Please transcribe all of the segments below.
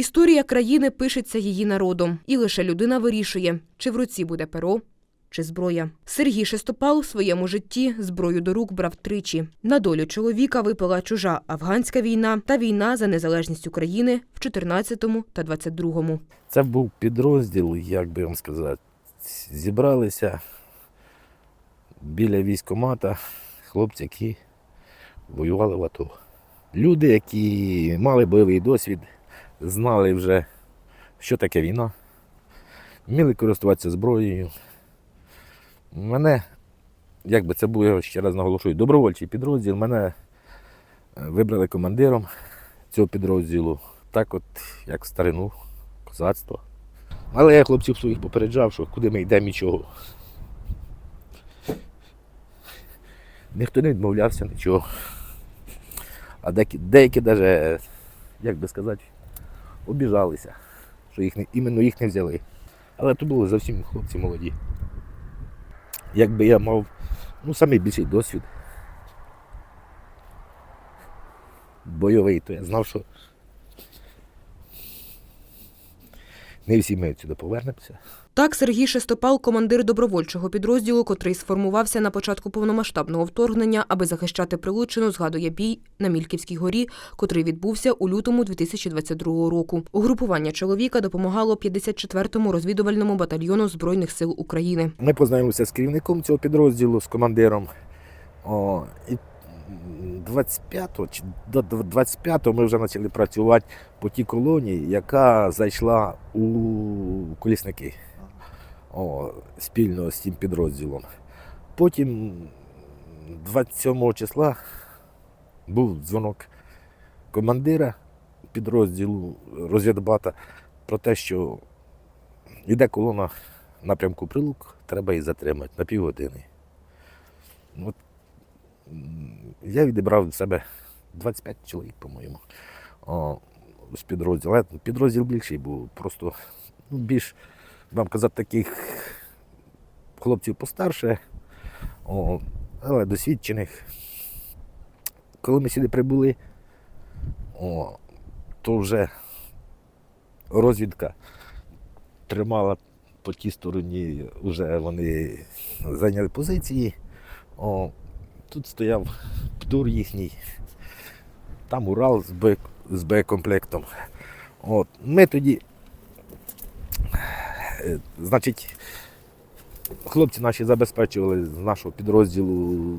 Історія країни пишеться її народом, і лише людина вирішує, чи в руці буде перо. Чи зброя Сергій Шестопал у своєму житті зброю до рук брав тричі. На долю чоловіка випала чужа афганська війна та війна за незалежність України в 14-му та 22-му. Це був підрозділ, як би вам сказати, зібралися біля військкомата хлопці, які воювали в АТО. Люди, які мали бойовий досвід, знали вже, що таке війна, вміли користуватися зброєю. Мене, як би це був, я ще раз наголошую, добровольчий підрозділ, мене е, вибрали командиром цього підрозділу. Так от, як старину, козацтво. Але я хлопців своїх попереджав, що куди ми йдемо нічого. Ніхто не відмовлявся нічого. А деякі, деякі навіть, як би сказати, обіжалися, що їх не, іменно їх не взяли. Але то були зовсім хлопці молоді. Якби я мав ну, найбільший досвід бойовий, то я знав, що не всі ми сюди повернемося. Так Сергій Шестопал, командир добровольчого підрозділу, котрий сформувався на початку повномасштабного вторгнення, аби захищати Прилуччину, згадує бій на Мільківській горі, котрий відбувся у лютому 2022 року. Угрупування чоловіка допомагало 54-му розвідувальному батальйону Збройних сил України. Ми познайомилися з керівником цього підрозділу, з командиром. О, і 25-го чи до 25-го ми вже почали працювати по тій колонії, яка зайшла у колісники О, спільно з цим підрозділом. Потім 27 числа був дзвонок командира підрозділу розвідбата про те, що йде колона напрямку Прилук, треба її затримати на півгодини. От, я відібрав від себе 25 чоловік, по-моєму, з підрозділу. Підрозділ більший був, просто ну, більш, вам казати, таких хлопців постарше, о, але досвідчених. Коли ми сюди прибули, о, то вже розвідка тримала по тій стороні, вже вони зайняли позиції. О, тут стояв птур їхній, там Урал з, Б, з Б-комплектом. От, ми тоді, е, значить, хлопці наші забезпечували з нашого підрозділу,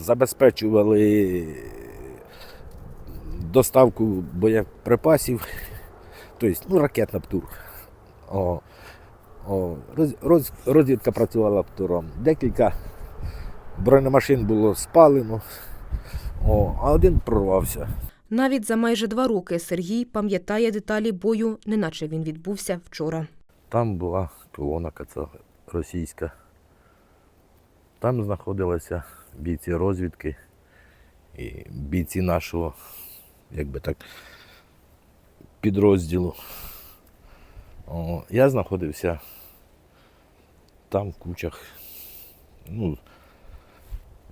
забезпечували доставку боєприпасів, тобто ну, ракет на птур. О, о, роз, розвідка працювала птуром. Декілька бронемашин було спалено, о, а один прорвався. Навіть за майже два роки Сергій пам'ятає деталі бою, неначе він відбувся вчора. Там була колона російська. Там знаходилися бійці розвідки і бійці нашого, як би так, підрозділу. О, я знаходився там в кучах. Ну,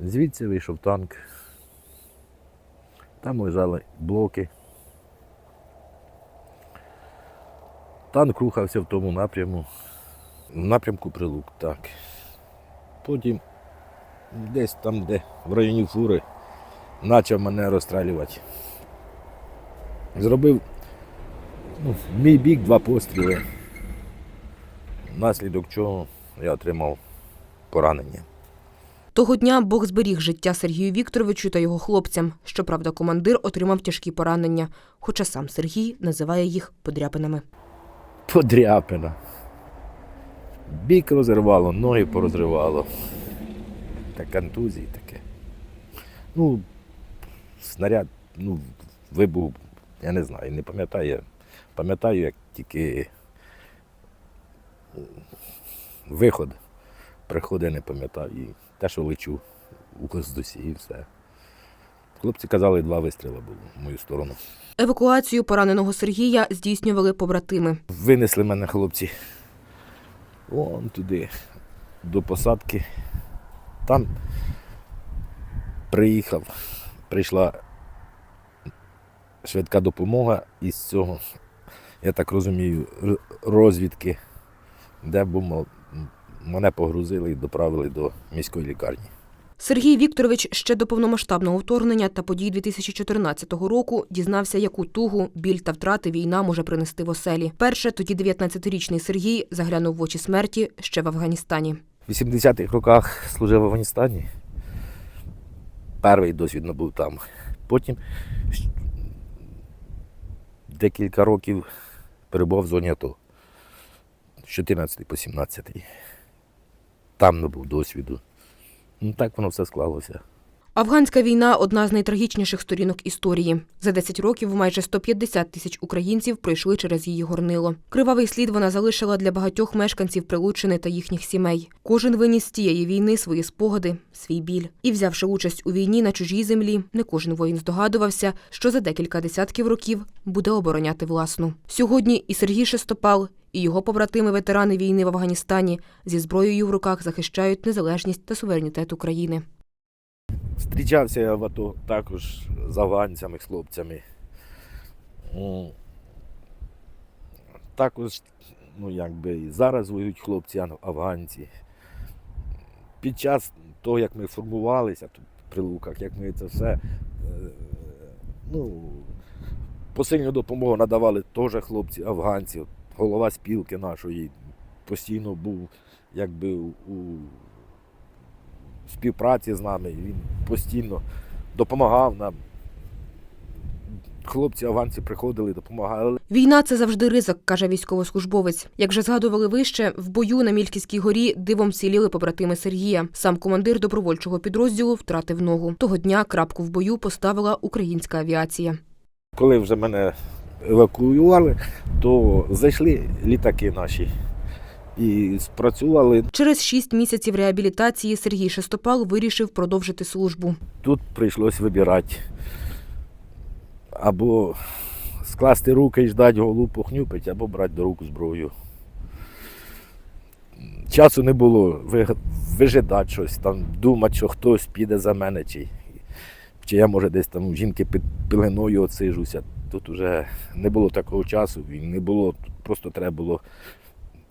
звідси вийшов танк. Там лежали блоки. Танк рухався в тому напряму, в напрямку прилук, так. Потім десь там, де в районі фури, почав мене розстрілювати. Зробив ну, в мій бік два постріли, внаслідок чого я отримав поранення. Того дня Бог зберіг життя Сергію Вікторовичу та його хлопцям. Щоправда, командир отримав тяжкі поранення, хоча сам Сергій називає їх подряпинами. Подряпина. Бік розірвало, ноги порозривало. Та контузії таке. Ну, снаряд, ну, вибух, я не знаю, не пам'ятаю. Пам'ятаю, як тільки виход приходить, не пам'ятаю. І те, що лечу у Коздусі і все. Хлопці казали, два вистріли було в мою сторону. Евакуацію пораненого Сергія здійснювали побратими. Винесли мене хлопці вон туди, до посадки. Там приїхав, прийшла швидка допомога із цього я так розумію, розвідки, де був, мене погрузили і доправили до міської лікарні. Сергій Вікторович ще до повномасштабного вторгнення та подій 2014 року дізнався, яку тугу, біль та втрати війна може принести в оселі. Перше тоді 19-річний Сергій заглянув в очі смерті ще в Афганістані. В 80-х роках служив в Афганістані. Перший досвід набув там. Потім декілька років перебував в зоні АТО. З 14 по 17. Там набув досвіду. Ну так воно все склалося. Афганська війна одна з найтрагічніших сторінок історії. За 10 років майже 150 тисяч українців пройшли через її горнило. Кривавий слід вона залишила для багатьох мешканців Прилуччини та їхніх сімей. Кожен виніс з тієї війни свої спогади, свій біль. І взявши участь у війні на чужій землі, не кожен воїн здогадувався, що за декілька десятків років буде обороняти власну. Сьогодні і Сергій Шестопал, і його побратими-ветерани війни в Афганістані зі зброєю в руках захищають незалежність та суверенітет України. Зустрічався я в АТО також з афганцями, хлопцями. Також, ну якби і зараз воюють хлопці афганці. Під час того, як ми формувалися тут при Луках, як ми це все, е, ну, посильну допомогу надавали теж хлопці афганці. Голова спілки нашої постійно був якби у співпраці з нами. Він постійно допомагав нам. Хлопці афганці приходили, допомагали. Війна це завжди ризик, каже військовослужбовець. Як вже згадували вище, в бою на Мільківській горі дивом ціліли побратими Сергія. Сам командир добровольчого підрозділу втратив ногу. Того дня крапку в бою поставила українська авіація. Коли вже мене евакуювали, то зайшли літаки наші і спрацювали. Через шість місяців реабілітації Сергій Шестопал вирішив продовжити службу. Тут прийшлось вибирати. Або скласти руки і ждати голу похнюпить, або брати до рук зброю. Часу не було вижидати щось, там, думати, що хтось піде за мене, чи, чи я, може, десь там жінки під пеленою отсижуся. Тут вже не було такого часу, і не було, тут просто треба було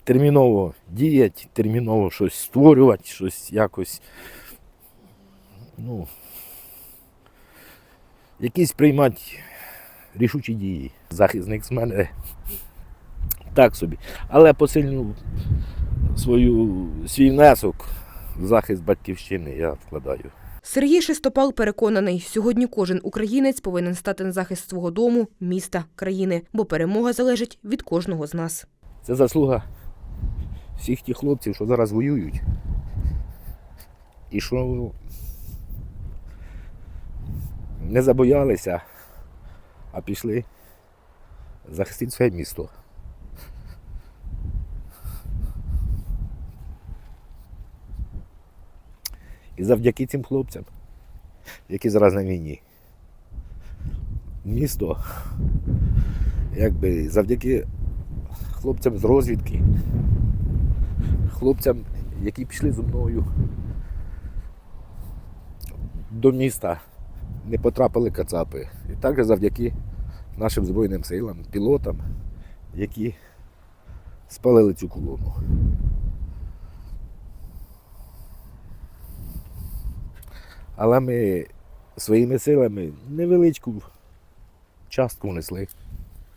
терміново діяти, терміново щось створювати, щось якось. Ну, якісь приймати рішучі дії. Захисник з мене так собі. Але посильну свою, свій внесок в захист батьківщини я вкладаю. Сергій Шестопал переконаний, сьогодні кожен українець повинен стати на захист свого дому, міста, країни, бо перемога залежить від кожного з нас. Це заслуга всіх тих хлопців, що зараз воюють. І що не забоялися, а пішли захистити своє місто. І завдяки цим хлопцям, які зараз на війні, місто, якби завдяки хлопцям з розвідки, хлопцям, які пішли зі мною до міста, не потрапили кацапи. І також завдяки нашим Збройним силам, пілотам, які спалили цю колону. Але ми своїми силами невеличку частку внесли.